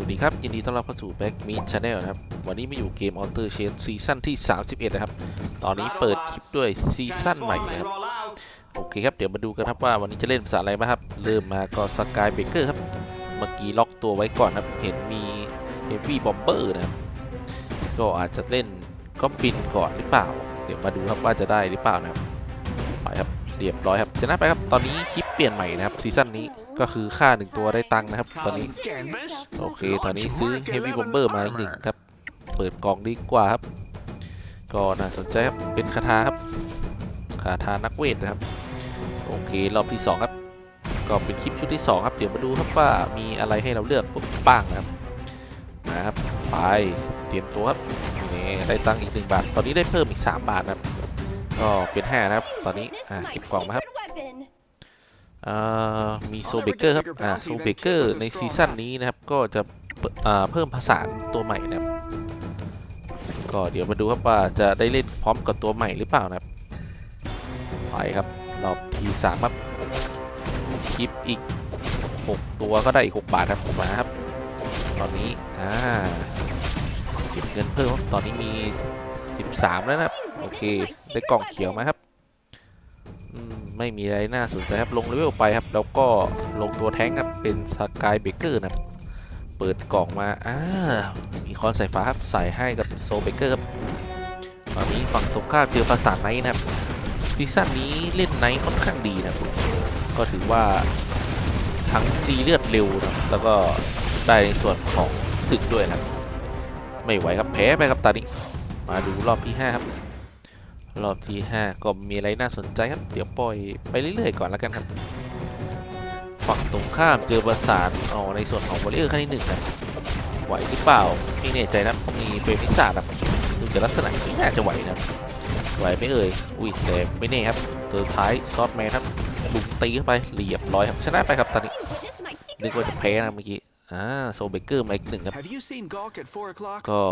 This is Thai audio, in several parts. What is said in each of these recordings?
วัสดีครับ ยินดีต้อนรับเข้าสู่ Back Meet Channel นะครับ วันนี้มาอยู่เกม Alter Chain ซีซั่นที่ 31 นะครับ ตอนนี้เปิดคลิปด้วยซีซั่นใหม่นะครับ โอเคครับ เดี๋ยวมาดูกันครับว่าวันนี้จะเล่นภาษาอะไรบ้างครับ เริ่มมาก็สกายเบเกอร์ครับ เมื่อกี้ล็อกตัวไว้ก่อนครับ เห็นมี Heavy Bomber นะครับ ก็อาจจะเล่นก็บินก่อนหรือเปล่า เดี๋ยวมาดูครับว่าจะได้หรือเปล่านะครับ ไปครับ เรียบร้อยครับชนะไปครับ ตอนนี้คลิปเปลี่ยนใหม่นะครับซีซั่นนี้ ก็คือค่าหนึ่งตัวได้ตังค์นะครับ ตอนนี้โอเค ตอนนี้ซื้อ Heavy Bomber มาอีกหนึ่งครับ เปิดกล่องดีกว่าครับ ก็น่าสนใจครับ เป็นคาถาครับคาถานักเวทนะครับ โอเค รอบที่2ครับ ก็เป็นคลิปชุดที่ 2 ครับ เดี๋ยวมาดูครับว่ามีอะไรให้เราเลือกบ้างนะครับนะครับ ไป เตรียมตัวครับนี่ได้ตังค์อีก 1 บาท ตอนนี้ได้เพิ่มอีก 3 บาทนะครับ ก็เป็น 5 นะครับ ตอนนี้อ่าเก็บกล่องมาครับอ่า มีโซเบเกอร์ครับอ่าโซเบเกอร์ในซีซั่นนี้นะครับ ก็จะเปิดอ่าเพิ่มผสานตัวใหม่นะครับ ก็เดี๋ยวมาดูครับว่าจะได้เล่นพร้อมกับตัวใหม่หรือเปล่านะครับ ไปครับรอบทีสามครับคลิปอีก 6 ตัวก็ได้อีก 6 บาทครับมาครับ ตอนนี้ อ่าเก็บเงินเพิ่มครับตอนนี้มี 13 แล้วนะครับ โอเค ได้กล่องเขียวมาครับอืม ไม่มีอะไรน่าสนใจครับลงเลเวลไปครับ แล้วก็ลงตัวแท้งครับเป็นสกายเบเกอร์นะครับเปิดกล่องมาอ่ามีคอนสายฟ้าครับใส่ให้กับโซเบเกอร์ครับตอนนี้ฝั่งตรงข้ามเจอภาษาไนท์นะครับซีซั่นนี้เล่นไนท์ค่อนข้างดีนะครับก็ถือว่าทั้งตีเลือดเร็วนะแล้วก็ได้ในส่วนของศึกด้วยนะไม่ไหวครับแพ้ไปครับตอนนี้มาดูรอบที่ 5 ครับ รอบที่ 5 ก็มีอะไรน่าสนใจครับ เดี๋ยวปล่อยไปเรื่อยๆก่อนแล้วกันครับ ฝั่งตรงข้ามเจอประสานอ๋อในส่วนของวอลเลอร์ขั้นที่หนึ่งนะไหวหรือเปล่าไม่แน่ใจนะเพราะมีเฟรมิสาดครับดูจากลักษณะไม่น่าจะไหวนะไหวไหม่เอ่ยอุ้ยแต่ไม่แน่ครับตัวท้ายซอฟแมนครับลุมตีเข้าไปเรียบร้อยครับชนะไปครับตอนนี้นึกว่าจะแพ้นะเมื่อกี้อ่าโซเบเกอร์มาอีกหนึ่งครับ Have you seen Gawk at 4 o'clock? ก็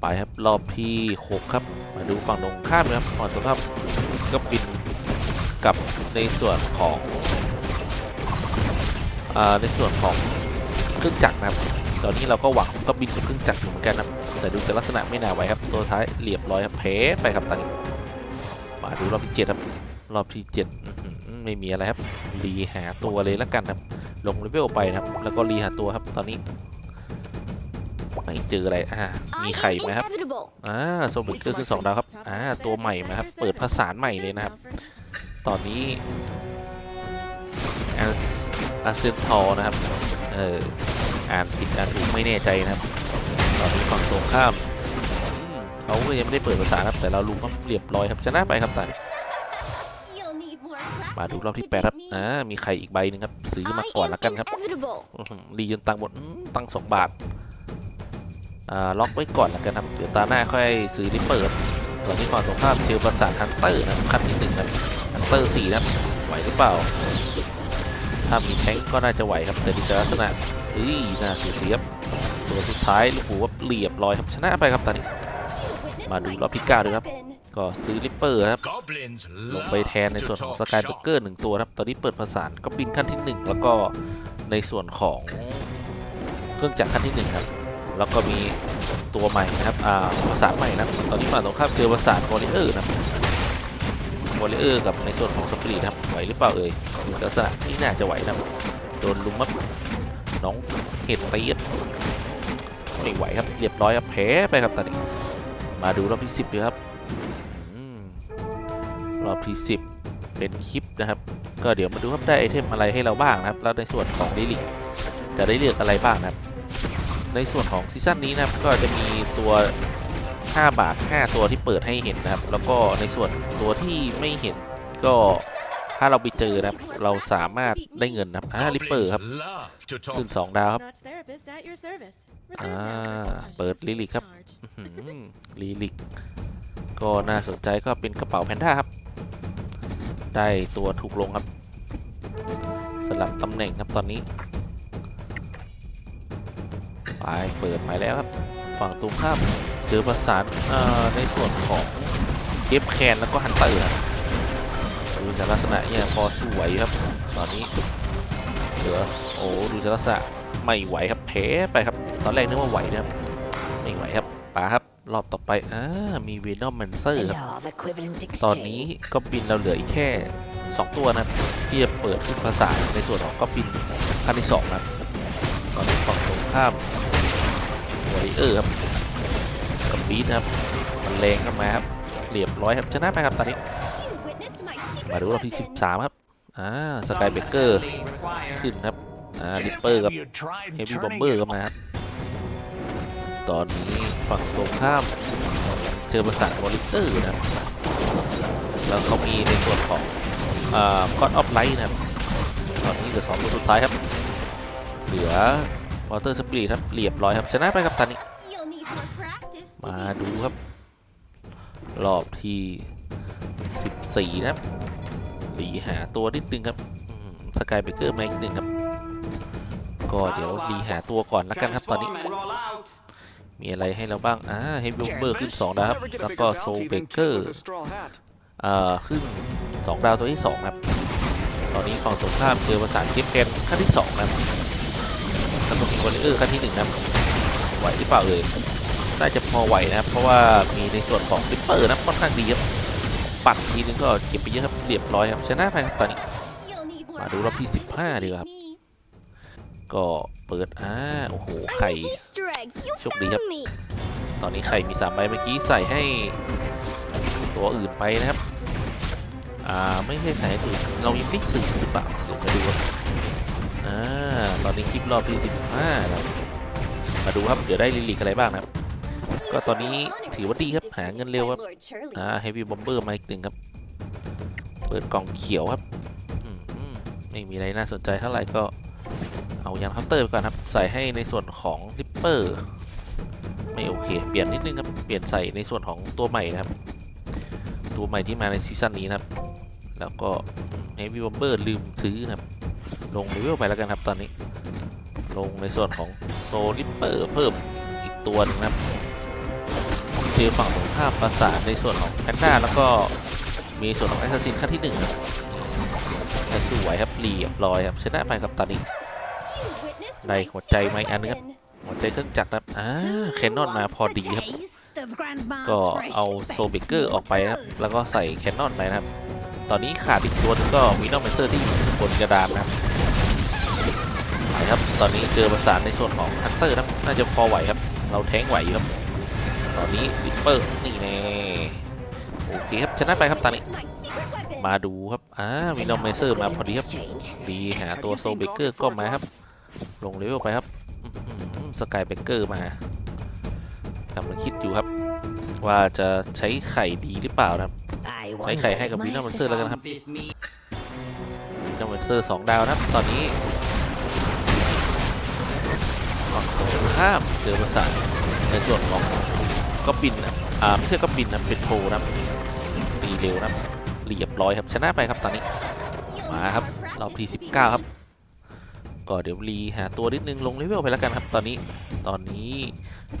ไปครับรอบที่ 6 ครับ มาดูฝั่งตรงข้ามนะครับฝั่งตรงข้ามก็บินกับในส่วนของอในส่วนของเครื่องจักรนะครับ ตอนนี้เราก็หวังก็บินกับเครื่องจักรอยู่เหมือนกันนะแต่ดูจากลักษณะไม่น่าไหวครับ ตัวท้ายเรียบร้อยครับแพ้ไปครับตอนนี้มาดูรอบที่7ครับรอบที่7ไม่มีอะไรครับรีหาตัวเลยแล้วกันครับลงเลเวลไปครับ แล้วก็รีหาตัวครับตอนนี้ ไม่เจออะไรอ่ามีไข่ไหมครับอ่าโซเบเกอร์ขึ้นสองดาวครับอ่าตัวใหม่มาครับเปิดภาษาใหม่เลยนะครับ ตอนนี้อาอาเซนทอนะครับเอออ่านผิดอ่านถูกไม่แน่ใจนะครับ ตอนนี้ฝั่งตรงข้ามเขาก็ยังไม่ได้เปิดภาษาครับ แต่เรารู้ครับเรียบร้อยครับชนะไปครับตอนมาดูรอบที่แปดครับอ่ามีไข่อีกใบหนึ่งครับซื้อมาก่อนแล้วกันครับอื้อหือรีจนตังหมดตังสองบาท ล็อกไว้ก่อนแล้วกันครับเดี๋ยวตาหน้าค่อยซื้อริปเปิดตอนนี้ฝั่งตรงข้ามเจอประสานฮันเตอร์นะครับขั้นที่หนึ่งครับฮันเตอร์สี่นะครับไหวหรือเปล่า ถ้ามีแท้งก็น่าจะไหวครับแต่ดูจากลักษณะเฮ้ยน่าเสียเสียบตัวสุดท้ายลูกหูว่าเรียบร้อยครับชนะไปครับตอนนี้ มาดูรอบที่เก้าด้วยครับ ก็ซื้อริปเปอร์ครับ Goblins ลง love ไปแทนในส่วนของ to ส talk กายเบ shop. เกอร์หนึ่งตัวครับ ตอนนี้เปิดประสานก็บินขั้นที่1แล้วก็ในส่วนของเครื่องจักรขั้นที่1ครับ แล้วก็มีตัวใหม่นะครับอ่าประสาใหม่นะตอนนี้มาตรงข้ามเจอประสานวอลเลเยอร์นะวอลเลเยอร์กับในส่วนของสปริตครับไหวหรือเปล่าเอ่ยลักษณะนี่น่าจะไหวนะโดนลุมมับน้องเห็ดตีดไม่ไหวครับเรียบร้อยครับแพ้ไปครับตอนนี้มาดูรอบที่10ดูครับรอบที่10เป็นคลิปนะครับ ก็เดี๋ยวมาดูครับได้ไอเทมอะไรให้เราบ้างนะครับ แล้วในส่วนของเดลิกจะได้เลือกอะไรบ้างนะครับ ในส่วนของซีซั่นนี้นะครับก็จะมีตัว 5 บาท 5 ตัวที่เปิดให้เห็นนะครับ แล้วก็ในส่วนตัวที่ไม่เห็นก็ถ้าเราไปเจอนะครับ เราสามารถได้เงินนะครับอ่าลิปเปอร์ครับขึ้น2ดาวครับอ่าเปิดลิลิกครับลีลิกก็น่าสนใจก็เป็นกระเป๋าแพนด้าครับ ได้ตัวถูกลงครับสลับตำแหน่งครับตอนนี้ ไปเปิดไปแล้วครับฝั่งตรงข้ามเจอประสานในส่วนของเก็บแคนแล้วก็ฮันเตอร์ดูจากลักษณะเนี่ยพอสวยครับ ตอนนี้เหลือโอ้ดูจากลักษณะไม่ไหวครับแพ้ไปครับ ตอนแรกนึกว่าไหวนะครับไม่ไหวครับป๋าครับรอบต่อไปอ่ามีเวนอมแมนเซอร์ครับ ตอนนี้ก็บินเราเหลืออีกแค่ 2 ตัวนะที่จะเปิดขึ้นภาษาในส่วนของก็บินขั้นที่2นะครับตอนนี้ฝั่งตรงข้าม วอริเออร์ครับกับบีทนะครับมันแรงเข้ามาครับเรียบร้อยครับชนะไปครับตอนนี้ มาดูรอบที่ 13 ครับอ่าสกายเบเกอร์ขึ้นครับอ่าลิปเปอร์กับเฮฟวี่บอมเบอร์ it ก็มาครับตอนนี้ฝั่งตรงข้ามเจอประสานวอลิเตอร์นะครับแล้วเขามีในส่วนของอ่าก้อนออฟไลท์นะครับ ตอนนี้เหลือสองตัวสุดท้ายครับ เหลือ วอเตอร์สปริตครับเรียบร้อยครับชนะไปครับตอนนี้ You'll need more practice to มา be ดูครับ รอบที่ 14 นะครับสีหาตัวนิดนึงครับสกายเบเกอร์มาอีกหนึ่งครับ ก็เดี๋ยวรีหาตัวก่อนละกันครับตอนนี้ มีอะไรให้เราบ้างอ่าเฮฟวี่เบอร์ขึ้น 2 ดาวครับ Never get a แล้วก็ bigger โซ bounty เบ than เกอ Pete ร์ with a straw hat. อ่าขึ้น 2 ดาวตัวที่ 2 ครับ ตอนนี้ฝั่งตรงข้ามเจอประสานเก็บแกนขั้นที่2นะครับ ก็มีวอลเลอขั้นที่1นะครับไหวหรือเปล่าเอ่ยน่าจะพอไหวนะครับเพราะว่ามีในส่วนของลิปเปอร์นะค่อนข้างดีครับปัดทีนึงก็เก็บไปเยอะครับเรียบร้อยครับชนะไปครับตอนนี้มาดูรอบที่ 15ดีกว่าครับก็เปิดอ่าโอ้โหไข่โชคดีครับ ตอนนี้ไข่มีสามใบเมื่อกี้ใส่ให้ตัวอื่นไปนะครับ อ่าไม่ใช่ใส่ตัวอื่นเรายังไม่สื่อหรือเปล่าเดี๋ยวมาดูครับ อ่าตอนนี้คลิปรอบที่สิบห้านะครับมาดูครับเดี๋ยวได้ลิลิกอะไรบ้างนะครับ ก็ตอนนี้ถือว่าดีครับหาเงินเร็วครับ By Lord Shirley. อ่าเฮฟวี่บอมเบอร์มาอีกหนึ่งครับ เปิดกล่องเขียวครับอืมอืมไม่มีอะไรน่าสนใจเท่าไหร่ก็เอายานเคาน์เตอร์ไปก่อนครับ ใส่ให้ในส่วนของลิปเปอร์ไม่โอเค เปลี่ยนนิดนึงครับ เปลี่ยนใส่ในส่วนของตัวใหม่นะครับ ตัวใหม่ที่มาในซีซั่นนี้นะครับ แล้วก็เฮฟวี่บอมเบอร์ลืมซื้อนะครับ ลงเลเวลไปแล้วกันครับตอนนี้ ลงในส่วนของโซลิปเปอร์เพิ่มอีกตัวนึงนะครับเจอฝั่งของภาพประสานในส่วนของแพนด้าแล้วก็มีส่วนของแอสซัสซินขั้นที่หนึ่งครับสวยครับเรียบร้อยครับชนะไปครับตอนนี้ได้หัวใจ secret มอันนึงครับหัวใจเครื่องจักรนะครับอ่าแคนนอนมาพอดีครับ ก็เอาโซเบเกอร์ออกไปครับ แล้วก็ใส่แคนนอนไปนะครับ ตอนนี้ขาดอีกตัวนึงก็มีนอมเมเซอร์ที่บนกระดานนะครับ ครับ ตอนนี้เจอประสานในส่วนของฮันเตอร์ครับน่าจะพอไหวครับ เราแทงไหวอยู่ครับ ตอนนี้ลิปเปอร์นี่แน่โอเคครับชนะไปครับตอนนี้ มาดูครับอ่ามีนอมเมเซอร์มาพอดีครับดีหาตัวโซเบเกอร์ก็มาครับ ลงเลเวลไปครับสกายเบเกอร์มากำลังคิดอยู่ครับ ว่าจะใช้ไข่ดีหรือเปล่านะครับใช้ไข่ให้กับวินอร์มันเซอร์แล้วกันครับวินอร์มันเซอร์สองดาวนะครับ ตอนนี้ ข้ามเจอประสานในส่วนของก็บินนะอ่าไม่ใช่ก็บินนะเป็นโทนะครับดีเร็วนะครับเรียบร้อยครับชนะไปครับตอนนี้ You'll มา need ครับ more รอบที่ practice to 19 beat ครับก็เดี๋ยวรีหาตัวนิดนึงลงเลเวลไปแล้วกันครับตอนนี้ตอนนี้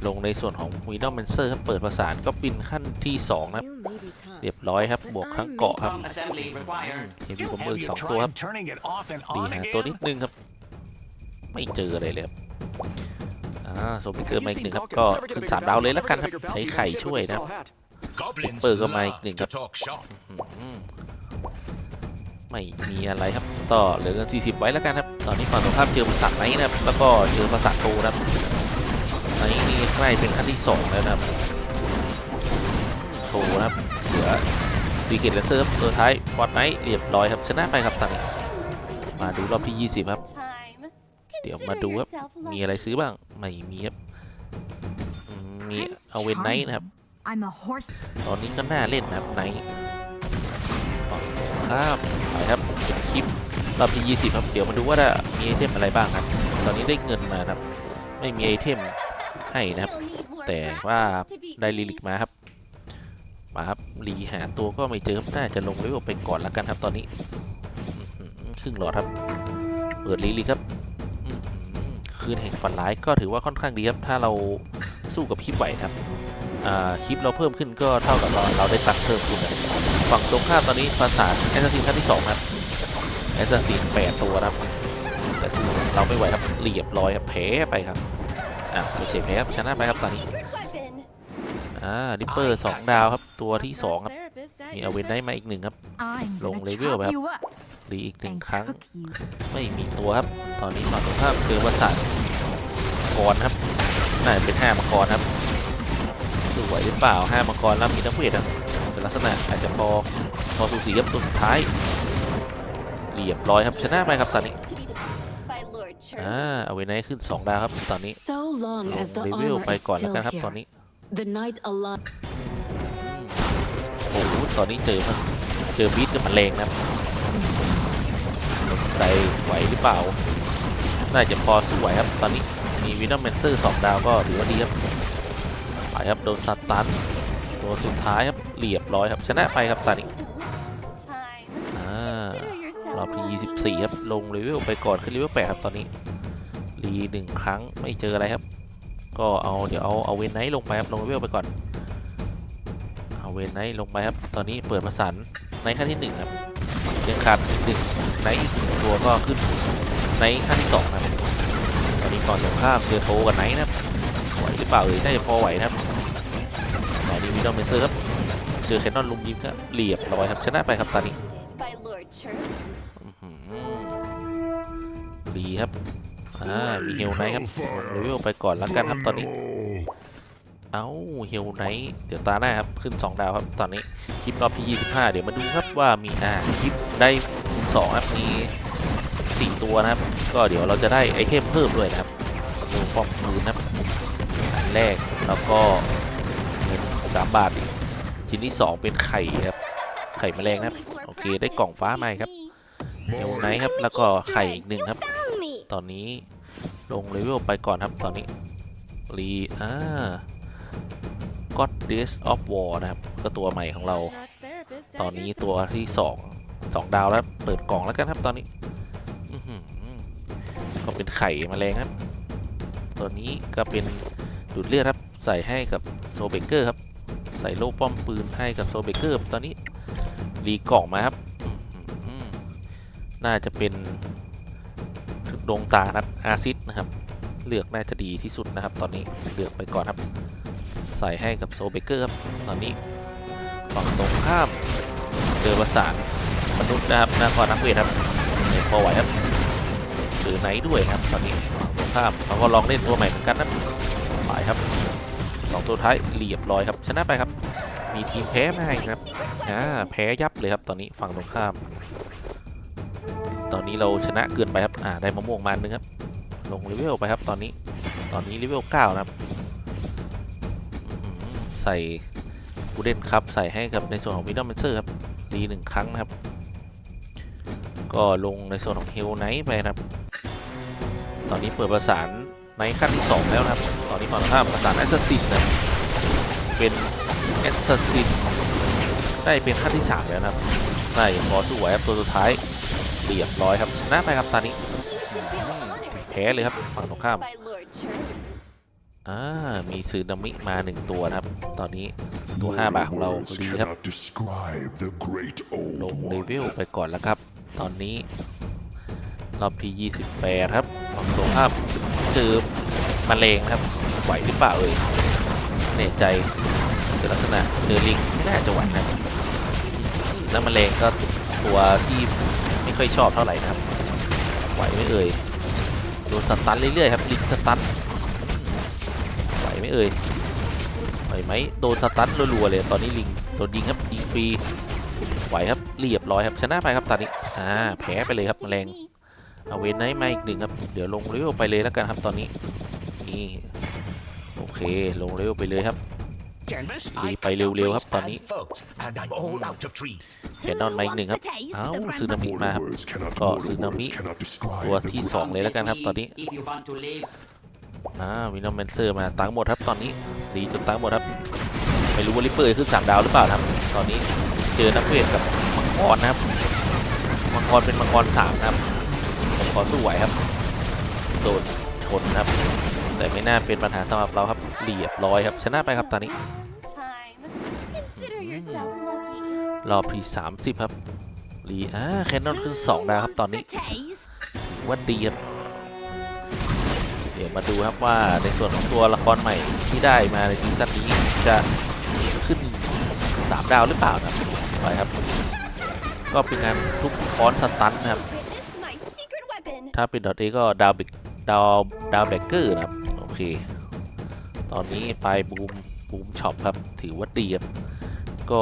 ลงในส่วนของวีดอมเมนเซอร์ครับเปิดประสานก็บินขั้นที่2นะครับ You may be tough. เรียบร้อยครับบวกทั้งเกาะครับ Some assembly required. เฮฟวี่บอมเบอ Have ร์ you สองตัวครับ tried turning it off and รี on หาตัวนิด again? นึงครับ ไม่เจออะไรเลยครับ อ่าโซบิเกอ Have ร์มา you อีกหนึ่ง seen ครับ Gawker? ก็ Never get a ขึ้น bigger สามดาว bounty. เลยละกัน Never ครับ get a bigger ใช้ bounty ไข่ than Pete ช่วย with a นะครับ straw hat. Goblins Burger love Mike หนึ่งค to รับ talk shop. อืมไม่มีอะไรครับต่อเหลือเงิน40 ไว้แล้วกันครับ ตอนนี้ฝั่งตรงข้ามเจอประสาทไนท์นะครับ แล้วก็เจอประสาทโตนะครับไนท์นี่ใกล้เป็นขั้นที่สองแล้วนะครับโตนะครับเหลือดีเกตเลเซอร์ครับตัวท้ายบอดไนท์เรียบร้อยครับชนะไปครับตอนนี้ Mercy. มาดูรอบที่ 20 ครับ Time. เดี๋ยว Consider มาดูครับ yourself มี lucky. อะไรซื้อบ้าง ไม่มีครับอืมมีเอาเวนไนท์นะครับ I'm a horse. ตอนนี้ก็น่าเล่นนะครับไนท์ฝั่งข้ามไปครับเก็บคลิปรอบที่ 20 ครับ เดี๋ยวมาดูว่ามีไอเทมอะไรบ้างครับ ตอนนี้ได้เงินมานะครับ ไม่มีไอเทมให้นะครับ You'll need more แต่ว่า practice to beat ได้ me. ลิลิกมาครับมาครับรีหาตัวก็ไม่เจอครับน่าจะลงเลเวลไปก่อนแล้วกันครับตอนนี้อื้อหือครึ่งหลอดครับ เปิดลิลิกครับอื้อหือ คืนแห่งฝันร้ายก็ถือว่าค่อนข้างดีครับถ้าเราสู้กับคลิปไหวครับคลิปเราเพิ่มขึ้นก็เท่ากับเราเราได้ตักเพิ่มขึ้นนะฝั่งตรงข้ามตอนนี้ประสานแอสซัสซินขั้นที่สองครับแอสซัสซินแปดตัวครับแต่เราไม่ไหวครับเรียบร้อยครับแพ้ไปครับอะไม่ใช่แพ้ครับชนะไปครับตอนนี้อ่าดิปเปอร์สองดาวครับตัวที่สองครับมีเอาเวนได้มาอีกหนึ่งครับ I'm Lộn gonna level chop mà. you up รี อีกหนึ่ง and ครั้ง cook you. ไม่มีตัวครับ ตอนนี้ฝั่งตรงข้ามเจอประสาทมังกรครับน่าจะเป็นห้ามังกรครับดูไหวหรือเปล่าห้ามังกรแล้วมีนักเวทครับเป็นลักษณะอาจจะพอพอสูสีกับตัวสุดท้ายเรียบร้อยครับชนะไปครับตอนนี้ To be defeated by Lord อ่า Cherub. เอาไว้ไหนขึ้น2ดาวครับตอนนี้ So long ล as ง the เลเวล armor ไป is ก่อนแล้ว still กันครับตอน here, นี้ the night alone. โอ้โหตอนนี้เจอมันเจอบีทกับมันแรงนะครับ ใจไหวหรือเปล่า น่าจะพอสู้ไหวครับ ตอนนี้มีวิน o มเมนเซอร์สองดาวก็ถือว่าดีครับไปครับโดนสตันตัวสุดท้ายครับเรียบร้อยครับ ชนะไปครับตอนนี้ Time. อ่า Consider yourself รอบที่ lucky. 24 ครับ ลงเลเวลไปก่อนขึ้นเลเวล8ครับตอนนี้รีหนึ่งครั้งไม่เจออะไรครับ ก็เอาเดี๋ยวเอาเอาเวนไนท์ลงไปครับลงเลเวลไปก่อนเอาเวนไนท์ลงไปครับ ตอนนี้เปิดประสานในขั้นที่หนึ่งครับ ยังขาดอีกหนึ่งไนท์อีกหนึ่งตัวก็ขึ้นในขั้นที่สองนะครับตอนนี้ก่อนตรงข้ามเจอโทกับไนท์นะครับไหวหรือเปล่าเอ่ยน่าจะพอไหวนะครับตอนนี้วิดอมเมเซอร์ครับเจอแคนนอนลุมยิมครับเรียบร้อยครับชนะไปครับตอนนี้ดีครับอ่ามีเฮลไนท์ครับลงเลเวลไปก่อนแล้วกันครับตอนนี้ เอ้าเฮลไนท์เดี๋ยวตาหน้าครับ ขึ้น 2 ดาวครับ ตอนนี้ คลิปรอบที่ 25 เดี๋ยวมาดูครับว่ามีอ่าคลิปได้2ครับมี4 ตัวนะครับ ก็เดี๋ยวเราจะได้ไอเทมเพิ่มด้วยนะครับดูป้อมปืนนะครับอันแรกแล้วก็เงิน3บาทอีกชิ้นที่ 2 เป็นไข่ครับ ไข่แมลงนะครับ โอเคได้กล่องฟ้าใหม่ครับเฮลไนท์ครับ แล้วก็ไข่อีกหนึ่งครับ ตอนนี้ลงเลเวลไปก่อนครับตอนนี้รีอ่า God Days of War นะครับ ก็ตัวใหม่ของเรา ตอนนี้ตัวที่สองสองดาวแล้วเปิดกล่องแล้วกันครับตอนนี้ก็เป็นไข่แมลงครับ ตัวนี้ก็เป็นดูดเลือดครับ ใส่ให้กับโซเบเกอร์ครับ ใส่โล่ป้อมปืนให้กับโซเบเกอร์ตอนนี้รีกล่องมาครับ น่าจะเป็นดวงตานัดอาซิดนะครับ เลือกน่าจะดีที่สุดนะครับ ตอนนี้เลือกไปก่อนครับ ใส่ให้กับโซเบเกอร์ครับตอนนี้ฝั่งตรงข้ามเจอประสานมนุษย์นะครับนครนักเวทครับพอไหวครับหรือไหนด้วยครับตอนนี้ฝั่งตรงข้ามเขาก็ลองเล่นตัวใหม่เหมือนกันนะไปครับสองตัวท้ายเรียบร้อยครับชนะไปครับมีทีมแพ้มาให้ครับอ่าแพ้ยับเลยครับตอนนี้ฝั่งตรงข้าม ตอนนี้เราชนะเกินไปครับอ่าได้มะม่วงมาหนึ่งครับลงเลเวลไปครับตอนนี้ตอนนี้เลเวล9นะครับ ใส่กูเดนครับใส่ให้กับในส่วนของวิดอมเมนเซอร์ครับดีหนึ่งครั้งนะครับ ก็ลงในส่วนของเฮลไนท์ไปนะครับ ตอนนี้เปิดประสานในขั้นที่ 2 แล้วนะครับ ตอนนี้ฝั่งข้ามประสานแอสซัสซินนะเป็นแอสซัสซินได้เป็นขั้นที่ 3 แล้วนะครับได้พอสู้ไหวครับตัวสุดท้ายเรียบร้อยครับชนะไปครับตอนนี้แพ้เลยครับฝั่งตรงข้าม อ่ามีซึนามิมาหนึ่งตัวนะครับ ตอนนี้ตัว5บาทของเรา Words ดีครับ cannot describe the great ล old งเลเวล one. ไปก่อนแล้วครับ ตอนนี้รอบที่28ครับฝั่งตรงข้ามเจอมะเร็งครับไหวหรือเปล่าเอ่ยแน่ใจเป็นลักษณะเจอลิงไม่น่าจะไหวนะแล้วมะเร็งก็ตัวที่ไม่ค่อยชอบเท่าไหร่นะครับไหวไหมเอ่ยโดนสตันเรื่อยๆครับลิงสตัน ไหวไหมเอ่ยไหวไหมโดนสตันรัวๆเลยตอนนี้ลิงโดนยิงครับยิงฟรีไหวครับเรียบร้อยครับชนะไปครับตอนนี้อ่าแพ้ไปเลยครับแมลงเอาเวนไนท์มาอีกหนึ่งครับเดี๋ยวลงเร็วไปเลยแล้วกันครับตอนนี้นี่โอเคลงเร็วไปเลยครับ Canvas, Đi I bay liều cannot liều raise hấp tận bad ý. folks, and I'm all out of trees. แคนนอนมาอีกหนึ่งครับเอ้าซึนามิมาครับ Mortal words cannot, Có mortal sự nằm words ý. cannot describe ตัว the ที่ great สองเลยแล้วกันครับตอนนี้ อ่าวินอมเมนเซอร์มาตังหมดครับตอนนี้ดีจนตังหมดครับ ไม่รู้ว่าลิปเปอร์จะขึ้นสามดาวหรือเปล่าครับ ตอนนี้เจอนักเวทกับมังกรนะครับ มังกรเป็นมังกรสามนะครับผมขอสู้ไหวครับโดนชนครับ แต่ไม่น่าเป็นปัญหาสำหรับเราครับเรียบร้อยครับ ชนะไปครับตอนนี้รอบที่30 ครับ รีอ่าแคนนอนขึ้น 2 ดาวครับตอนนี้ว่าดีครับ มาดูครับว่าในส่วนของตัวละครใหม่ที่ได้มาในซีซั่นนี้จะขึ้นสามดาวหรือเปล่านะครับไปครับ ก็เป็นการทุบคอนสตันนะครับ ถ้าเป็นดอทเอก็ดาวเบกดาวดาวแบกเกอร์นะครับ โอเค ตอนนี้ไปบูมบูมช็อปครับ ถือว่าดีครับ ก็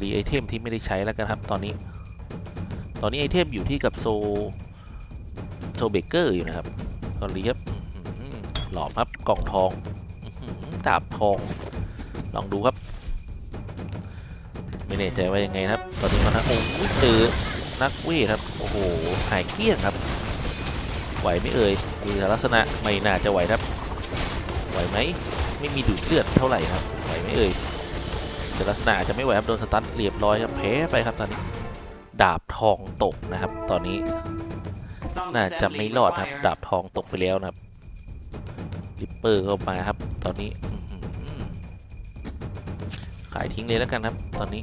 รีไอเทมที่ไม่ได้ใช้แล้วกันครับ ตอนนี้ ตอนนี้ไอเทมอยู่ที่กับโซโซเบเกอร์อยู่นะครับก็รีครับ หือหลอมครับกล่องทองดาบทอง ลองดูครับ ไม่แน่ใจว่ายังไงครับ ตอนนี้มันะโอ้โหเจอนักเวทครับ โอ้โห หายเครียดครับ ไหวไหมเอ่ยดูจากลักษณะไม่น่าจะไหวครับ ไหวไหม ไม่มีดูดเลือดเท่าไหร่ครับ ไหวไหมเอ่ยแต่ลักษณะอาจจะไม่ไหวครับโดนสตันเรียบร้อยครับแพ้ไปครับตอนนี้ ดาบทองตกนะครับ ตอนนี้ น่าจะไม่รอดครับ ดาบทองตกไปแล้วนะครับ ริปเปอร์ก็มาครับ ตอนนี้ขายทิ้งเลยแล้วกันครับ ตอนนี้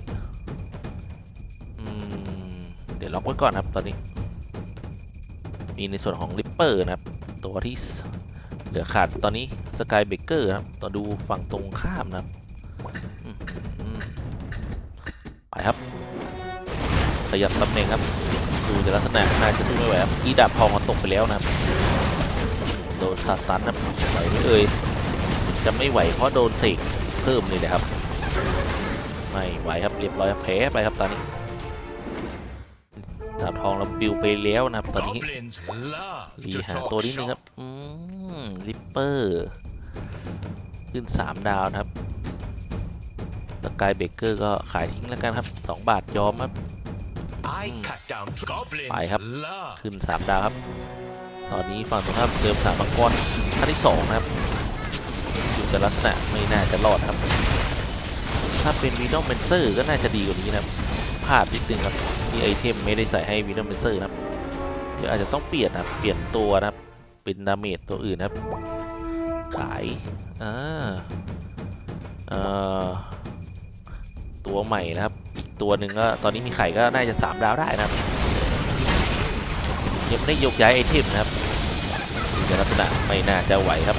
เดี๋ยวล็อกไว้ก่อนครับ ตอนนี้ มีในส่วนของริปเปอร์นะครับ ตัวที่เหลือขาดตอนนี้สกายเบเกอร์นะครับต่อดูฝั่งตรงข้ามนะครับไปครับขยับตำแหน่งครับดูจากลักษณะน่าจะสู้ไม่ไหวครับอีดาบทองมันตกไปแล้วนะครับ โดนสาตันนะครับไหวไหมเอ่ยจะไม่ไหวเพราะโดนเสกเพิ่มเลยนะครับ ไม่ไหวครับเรียบร้อยครับแพ้ไปครับตอนนี้ดาบทองเราบิวไปแล้วนะครับตอนนี้ Goblins love รี to หา talk ตัวนิดนึงครับ shop. อืมริปเปอร์ขึ้น 3 ดาวนะครับสกายเบเกอร์ก็ขายทิ้งแล้วกันครับ 2 บาทยอมครับ I cut down goblins ไปครับ love ขึ้น 3 ดาวครับ ตอนนี้ฝั่งตรงข้ามเติมสามังกรขั้นที่2นะครับอยู่กับลักษณะไม่น่าจะรอดครับ ถ้าเป็นวีดอมเบนเซอร์ก็น่าจะดีกว่านี้นะครับพลาดนิดนึงครับที่ไอเทมไม่ได้ใส่ให้วีดอมเบนเซอร์นะครับเดี๋ยวอาจจะต้องเปลี่ยนนะเปลี่ยนตัวนะครับ เป็นดาเมจตัวอื่นนะครับ ขายอ่าเอ่อตัวใหม่นะครับ ตัวหนึ่งก็ตอนนี้มีไข่ก็น่าจะ 3 ดาวได้นะครับ ยังไม่ได้ยกย้ายไอเทมนะครับดูจากลักษณะไม่น่าจะไหวครับ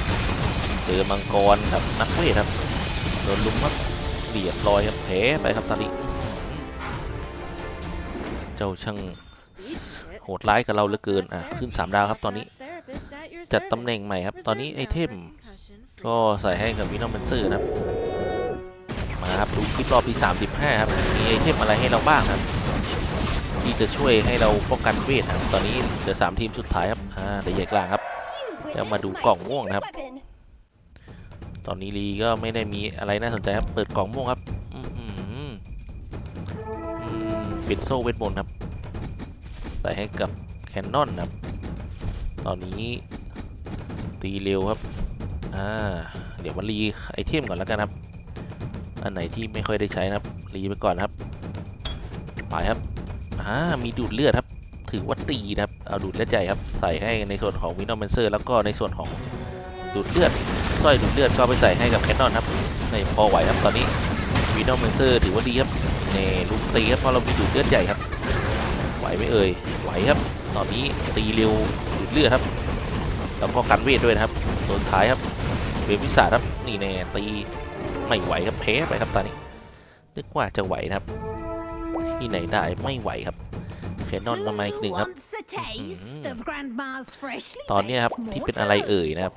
เจอมังกรครับนักเวทครับโดนลุมครับเรียบร้อยครับแพ้ไปครับตอนนี้เจ้าช่างโหดร้ายกับเราเหลือเกินอะขึ้น 3 ดาวครับตอนนี้ จัดตำแหน่งใหม่ครับ ตอนนี้ไอเทมก็ใส่ให้กับวินอมเบนเซอร์นะครับมาครับดูคลิปรอบที่35ครับมีไอเทมอะไรให้เราบ้างครับ ที่จะช่วยให้เราป้องกันเวทครับตอนนี้เหลือ3ทีมสุดท้ายครับอ่าเดี๋ยวแยกลางครับแล้วมาดูกล่องม่วงนะครับ ตอนนี้ลีก็ไม่ได้มีอะไรน่าสนใจครับเปิดกล่องม่วงครับอือหืออืมเป็นโซ่เวทมนต์ครับใส่ให้กับแคนนอนครับ ตอนนี้ตีเร็วครับอ่าเดี๋ยวมารีไอเทมก่อนแล้วกันครับ อันไหนที่ไม่ค่อยได้ใช้นะครับรีไปก่อนครับไปครับ อ่ามีดูดเลือดครับ ถือว่าตีนะครับ เอาดูดเลือดใหญ่ครับ ใส่ให้ในส่วนของวินอมเบนเซอร์แล้วก็ในส่วนของดูดเลือดสร้อยดูดเลือดก็ไปใส่ให้กับแคนนอนครับในพอไหวครับตอนนี้วีนอมเมนเซอร์ถือว่าดีครับเน่ลุกตีครับเพราะเรามีดูดเลือดใหญ่ครับ ไหวไหมเอ่ยไหวครับ ตอนนี้ตีเร็วดูดเลือดครับแล้วก็กันเวทด้วยนะครับตัวท้ายครับเวฟวิสาครับนี่แน่ตีไม่ไหวครับแพ้ไปครับตอนนี้นึกว่าจะไหวนะครับ ที่ไหนได้ไม่ไหวครับแคนนอนมาอีกหนึ่งครับ Wants a taste of Grandma's freshly ตอนเนี้ยครับ baked ที่เป็นอะไรเอ่ย mortars? นะครับ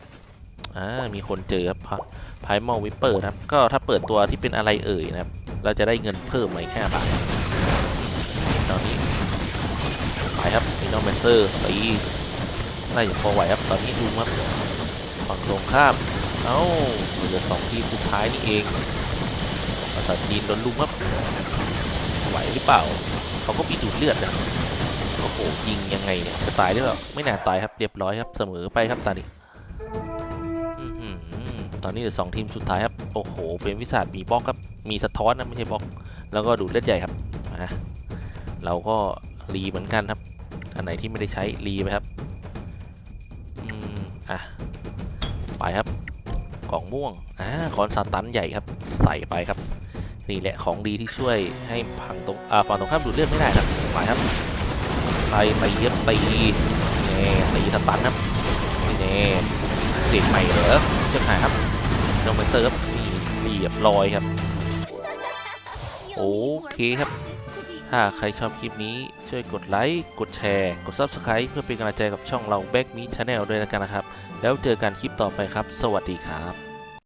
อ่ามีคนเจอครับพายมอลวิปเปอร์นะครับ ก็ถ้าเปิดตัวที่เป็นอะไรเอ่ยนะครับ เราจะได้เงินเพิ่มมาอีกห้าบาทตอนนี้ไปครับมีน้องเบนเซอร์ตีน่าจะพอไหวครับ ตอนนี้ดูครับฝั่งตรงข้าม เอ้าเหลือสองทีมสุดท้ายนี่เองภาษาจีนโดนลุมครับไห วหรือเปล่า เขาก็มีดูดเลือดนะโอ้โหยิงยังไงเนี่ยจะตายหรือเปล่าไม่น่าตายครับเรียบร้อยครับเสมอไปครับตอนนี้อตอนนี้เหลือสองทีมสุดท้ายครับโอ้โหเป็นวิสาดมีบล็อกครับมีสะท้อนนะไม่ใช่บล็อก แล้วก็ดูดเลือดใหญ่ครับมาเราก็รีเหมือนกันครับ อันไหนที่ไม่ได้ใช้รีไปครับอืมอะไปครับกล่องม่วงอ่าคอนซาตันใหญ่ครับ ใส่ไปครับ นี่แหละของดีที่ช่วยให้ฝั่งตรงอ่าฝั่งตรงข้ามดูดเลือดไม่ได้ครับไปครับไปตีเย็บตีแน่ตีสตันครับนี่แน่เด็กใหม่เหรอเจะหายครับลงไปเซิร์ฟนี่เรียบร้อยครับ You'll need more Okay, ครับ ถ้าใครชอบคลิปนี้ช่วยกดไลค์ กดแชร์ กด Subscribe เพื่อเป็นกำลังใจกับช่องเรา Back Me Channel ด้วยนะครับ แล้วเจอกันคลิปต่อไปครับ สวัสดีครับ